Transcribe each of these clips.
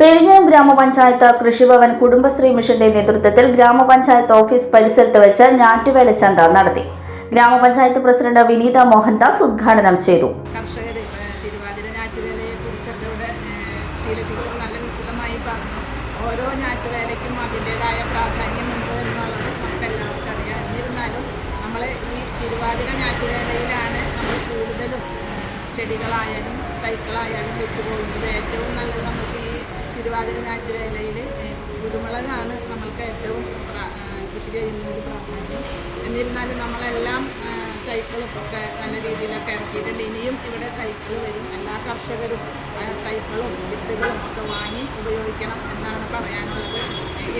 പെരിഞ്ഞയം ഗ്രാമപഞ്ചായത്ത് കൃഷിഭവൻ കുടുംബശ്രീ മിഷന്റെ നേതൃത്വത്തിൽ ഗ്രാമപഞ്ചായത്ത് ഓഫീസ് പരിസരത്ത് വെച്ച് ഞാറ്റുവേല ചന്ത നടത്തി. ഗ്രാമപഞ്ചായത്ത് പ്രസിഡന്റ് വിനീത മോഹൻദാസ് ഉദ്ഘാടനം ചെയ്തു. ചെടികളായാലും തൈക്കളായാലും വെച്ച് പോകുന്നത്. ഏറ്റവും നല്ലത് നമുക്ക് തിരുവാതിര ഞാറ്റുവേലയിൽ കുരുമുളകാണ് നമ്മൾക്ക് ഏറ്റവും കൃഷി ചെയ്യുന്നത് പ്രാധാന്യം. എന്നിരുന്നാലും നമ്മളെല്ലാം ആ, തൈക്കളും ഒക്കെ നല്ല രീതിയിലൊക്കെ ഇറക്കിയിട്ടുണ്ട്. ഇനിയും ഇവിടെ തൈക്കൾ വരും. എല്ലാ കർഷകരും ആ, തൈക്കളും വിത്തുകളും ഒക്കെ വാങ്ങി ഉപയോഗിക്കണം എന്നാണ് പറയാനുള്ളത്.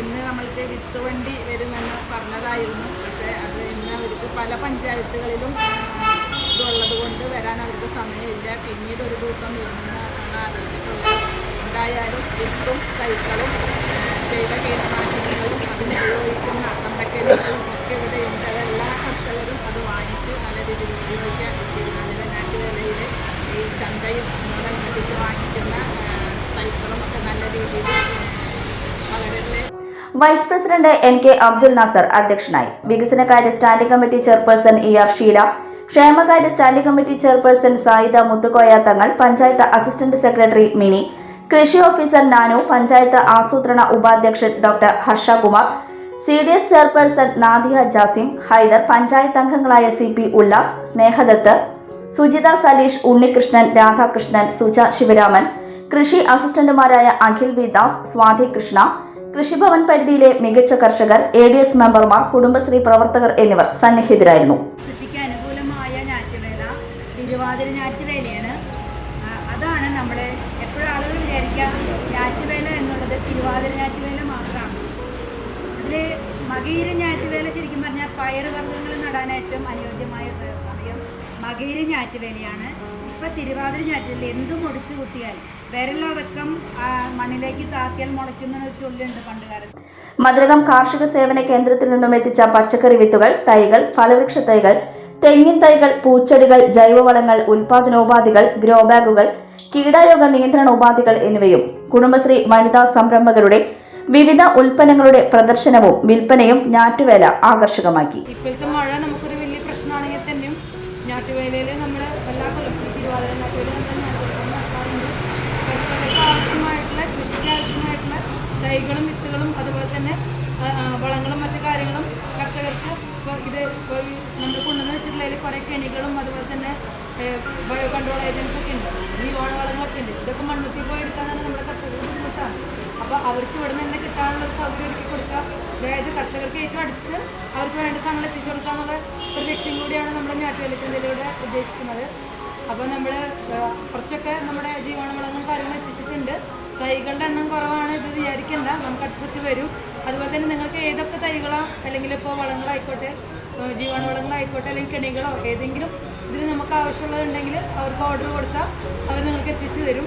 ഇന്ന് നമ്മൾക്ക് വിത്ത് വണ്ടി വരുമെന്ന് പറഞ്ഞതായിരുന്നു. പക്ഷേ അത് ഇന്ന് അവർക്ക് പല പഞ്ചായത്തുകളിലും ഇതുള്ളത് കൊണ്ട് വരാൻ അവർക്ക് സമയമില്ല. പിന്നീട് ഒരു ദിവസം അറിയിച്ചിട്ടുള്ളത് എന്തായാലും വിത്തും കൈകളും ജൈവ കീടനാശിനികളും അതിന് ഉപയോഗിക്കുന്ന അമ്പക്കലുകളും ഒക്കെ ഇവിടെ ഉണ്ട്. എല്ലാ കർഷകരും അത് വാങ്ങിച്ച് നല്ല രീതിയിൽ ഉപയോഗിക്കാൻ നല്ല നാട്ടുവേലയിൽ ഈ ചന്തയും അതിനോടനുബന്ധിച്ച് വാങ്ങിക്കുന്ന തൈക്കളും ഒക്കെ നല്ല രീതിയിൽ vice president N K Abdul Nasar അധ്യക്ഷനായി. വികസനകാര്യ standing committee chairperson E R Sheela. ക്ഷേമകാര്യ standing committee chairperson Sayida Muthukoya Thangal panchayat assistant secretary Mini. കൃഷി ഓഫീസർ നാനു പഞ്ചായത്ത് ആസൂത്രണ ഉപാധ്യക്ഷൻ doctor Harshakumar C D S chairperson Nadia Jasim Haidar panchayat അംഗങ്ങളായ C P Ullas Snehadath Sujitha Saleesh Unnikrishnan Radhakrishnan Suja Sivaraman കൃഷി അസിസ്റ്റന്റുമാരായ Akhil V Das Swathi Krishna Krishibhavan പരിധിയിലെ മികച്ച കർഷകർ എ ഡി എസ് മെമ്പർമാർ കുടുംബശ്രീ പ്രവർത്തകർ എന്നിവർ സന്നിഹിതരായിരുന്നു. കൃഷിക്ക് അനുകൂലമായ ഞാറ്റുവേല തിരുവാതിര ഞാറ്റുവേലയാണ് അതാണ് നമ്മൾ എപ്പോഴും ആളുകൾ വിചാരിക്കാം ഞാറ്റുവേല എന്നുള്ളത് തിരുവാതിര ഞാറ്റുവേല മാത്രമാണ്. അതിൽ മകയിര ഞാറ്റുവേല ശരിക്കും പറഞ്ഞാൽ പയറ് വർഗങ്ങൾ നടാൻ ഏറ്റവും അനുയോജ്യമായ സമയം മകയിര ഞാറ്റുവേലയാണ്. ഇപ്പം തിരുവാതിര ഞാറ്റുവേല എന്തും ഒടിച്ചു കുത്തിയാൽ വിരലടക്കം മണ്ണിലേക്ക് താത്തിയാൽ മുളയ്ക്കുന്ന ഒരു ചൊല്ലുണ്ട് പണ്ട് കാലത്ത് മധുരകം കാർഷിക സേവന കേന്ദ്രത്തിൽ നിന്നും എത്തിച്ച പച്ചക്കറി വിത്തുകൾ തൈകൾ ഫലവൃക്ഷ തൈകൾ തെങ്ങിൻ തൈകൾ പൂച്ചെടികൾ ജൈവവളങ്ങൾ ഉൽപാദനോപാധികൾ ഗ്രോ ബാഗുകൾ കീടരോഗ നിയന്ത്രണ ഉപാധികൾ എന്നിവയും കുടുംബശ്രീ വനിതാ സംരംഭകരുടെ വിവിധ ഉൽപ്പന്നങ്ങളുടെ പ്രദർശനവും വിൽപ്പനയും ഞാറ്റുവേല ആകർഷകമാക്കി. ഇപ്പോഴത്തെ മഴ നമുക്കൊരു വലിയ പ്രശ്നമാണെങ്കിൽ തന്നെയും ഞാറ്റുവേലയിൽ നമ്മൾ എല്ലാ കൊല്ലം ആവശ്യമായിട്ടുള്ള കൃഷിക്ക് ആവശ്യമായിട്ടുള്ള തൈകളും വിത്തുകളും അതുപോലെ തന്നെ വളങ്ങളും മറ്റു കാര്യങ്ങളും കർഷകർക്ക് ഇത് നമ്മൾ കൊണ്ടുവന്ന് വെച്ചിട്ടുള്ളതിൽ കുറേ കെണികളും അതുപോലെ തന്നെ ബയോ കൺട്രോൾ ഏജൻസ് ഒക്കെ ഉണ്ട്. ജീവാണുവളങ്ങളൊക്കെ ഉണ്ട്. ഇതൊക്കെ മണ്ണുത്തി പോയി എടുക്കാനാണ് നമ്മുടെ കർഷകർക്ക് ബുദ്ധിമുട്ടാണ്. അപ്പോൾ അവർക്ക് ഇവിടെ നിന്ന് തന്നെ കിട്ടാനുള്ള ഒരു സൗകര്യം ഒരുക്കി കൊടുക്കുക. അതായത് കർഷകർക്ക് ഏറ്റവും അടുത്ത് അവർക്ക് വേണ്ട സാധനങ്ങൾ എത്തിച്ചു കൊടുക്കുക എന്നുള്ള ഒരു ലക്ഷ്യം കൂടിയാണ് നമ്മുടെ ഞാറ്റുവേലച്ചന്തയിലൂടെ ഉദ്ദേശിക്കുന്നത്. അപ്പോൾ നമ്മൾ കുറച്ചൊക്കെ നമ്മുടെ ജീവാണവളങ്ങളും കാര്യങ്ങളും എത്തിച്ചിട്ടുണ്ട്. തൈകളുടെ എണ്ണം കുറവാണ് ഇത് വിചാരിക്കണ്ട. നമുക്ക് അടുത്തൊക്കെ വരും. അതുപോലെ തന്നെ നിങ്ങൾക്ക് ഏതൊക്കെ തൈകളോ അല്ലെങ്കിൽ ഇപ്പോൾ വളങ്ങളായിക്കോട്ടെ ജീവാണുവളങ്ങളായിക്കോട്ടെ അല്ലെങ്കിൽ കെണികളോ ഏതെങ്കിലും ഇതിന് നമുക്ക് ആവശ്യമുള്ളതുണ്ടെങ്കിൽ അവർക്ക് ഓർഡർ കൊടുത്താൽ അവർ നിങ്ങൾക്ക് എത്തിച്ചു തരും.